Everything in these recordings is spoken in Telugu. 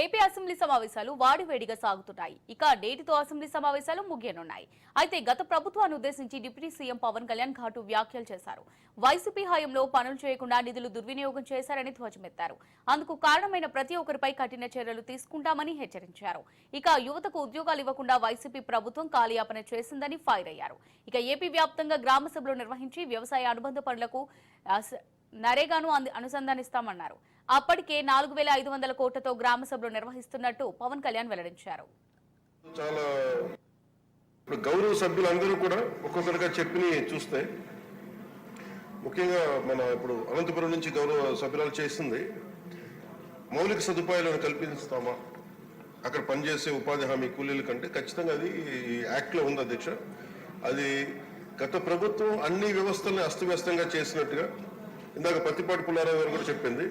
ఏపీ అసెంబ్లీ సమావేశాలు వాడివేడిగా సాగుతున్నాయి. ఇక నేటితో అసెంబ్లీ సమావేశాలు ముగియనున్నాయి. అయితే గత ప్రభుత్వాన్ని ఉద్దేశించి డిప్యూటీ సీఎం పవన్ కళ్యాణ్ ఘాటు వ్యాఖ్యలు చేశారు. వైసీపీ హయాంలో పనులు చేయకుండా నిధులు దుర్వినియోగం చేశారని ధ్వజమెత్తారు. అందుకు కారణమైన ప్రతి ఒక్కరిపై కఠిన చర్యలు తీసుకుంటామని హెచ్చరించారు. ఇక యువతకు ఉద్యోగాలు ఇవ్వకుండా వైసీపీ ప్రభుత్వం కాలయాపన చేసిందని ఫైర్ అయ్యారు. ఇక ఏపీ వ్యాప్తంగా గ్రామ సభలు నిర్వహించి వ్యవసాయ అనుబంధ పనులకు నరేగాను అనుసంధానిస్తామన్నారు. అప్పటికే నాలుగు వేల ఐదు వందల కోట్లతో గ్రామ సభలు నిర్వహిస్తున్నట్టు పవన్ కళ్యాణ్ వెల్లడించారు. చాలా ఇప్పుడు గౌరవ సభ్యులందరూ కూడా ఒక్కొక్కరిగా చెప్పి చూస్తే ముఖ్యంగా మన ఇప్పుడు అనంతపురం నుంచి గౌరవ సభ్యురాలు చేసింది మౌలిక సదుపాయాలను కల్పిస్తామా? అక్కడ పనిచేసే ఉపాధి హామీ కూలీల కంటే ఖచ్చితంగా అది యాక్ట్లో ఉంది అధ్యక్ష. అది గత ప్రభుత్వం అన్ని వ్యవస్థల్ని అస్తవ్యస్తంగా చేసినట్టుగా ఇందాక పత్తిపాటి పుల్లారావు గారు కూడా చెప్పింది.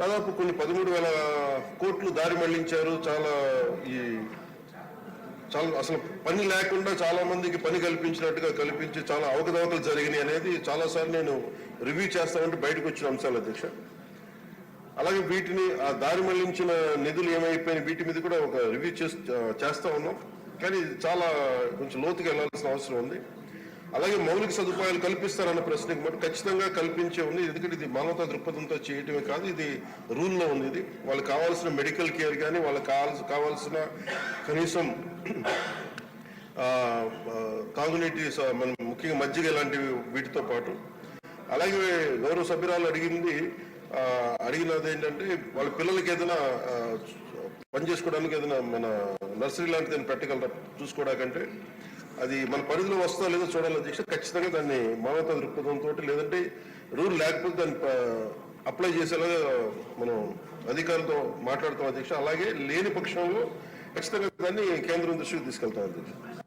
దాదాపు కొన్ని పదమూడు వేల కోట్లు దారి మళ్ళించారు. చాలా ఈ చాలా అసలు పని లేకుండా చాలా మందికి పని కల్పించినట్టుగా కల్పించి చాలా అవకతవకలు జరిగినాయి అనేది చాలాసార్లు నేను రివ్యూ చేస్తామంటే బయటకు వచ్చిన అంశాలు అధ్యక్ష. అలాగే వీటిని ఆ దారి మళ్ళించిన నిధులు ఏమైపోయినాయి వీటి మీద కూడా ఒక రివ్యూ చేస్తా ఉన్నాం. కానీ చాలా కొంచెం లోతుగా వెళ్ళాల్సిన అవసరం ఉంది. అలాగే మౌలిక సదుపాయాలు కల్పిస్తారన్న ప్రశ్నకి మటు ఖచ్చితంగా కల్పించే ఉంది. ఎందుకంటే ఇది మానవతా దృక్పథంతో చేయటమే కాదు ఇది రూల్లో ఉంది ఇది. వాళ్ళకి కావాల్సిన మెడికల్ కేర్ కానీ వాళ్ళకి కావాల్సిన కావాల్సిన కనీసం ఆ, తాగునీటి ముఖ్యంగా మజ్జిగ ఇలాంటివి వీటితో పాటు. అలాగే గౌరవ సభ్యురాలు అడిగింది అడిగినది ఏంటంటే వాళ్ళ పిల్లలకి ఏదైనా పని చేసుకోవడానికి ఏదైనా మన నర్సరీ లాంటిది ఏదైనా పెట్టగలరా? చూసుకోవడానికంటే. అది మన పరిధిలో వస్తా లేదో చూడాలి అధ్యక్ష ఖచ్చితంగా దాన్ని మానవతా దృక్పథంతో లేదంటే రూల్ లేకపోతే దాన్ని అప్లై చేసేలాగా మనం అధికారులతో మాట్లాడుతాం అధ్యక్ష అలాగే లేని పక్షంలో ఖచ్చితంగా దాన్ని కేంద్రం దృష్టికి తీసుకెళ్తాం అధ్యక్ష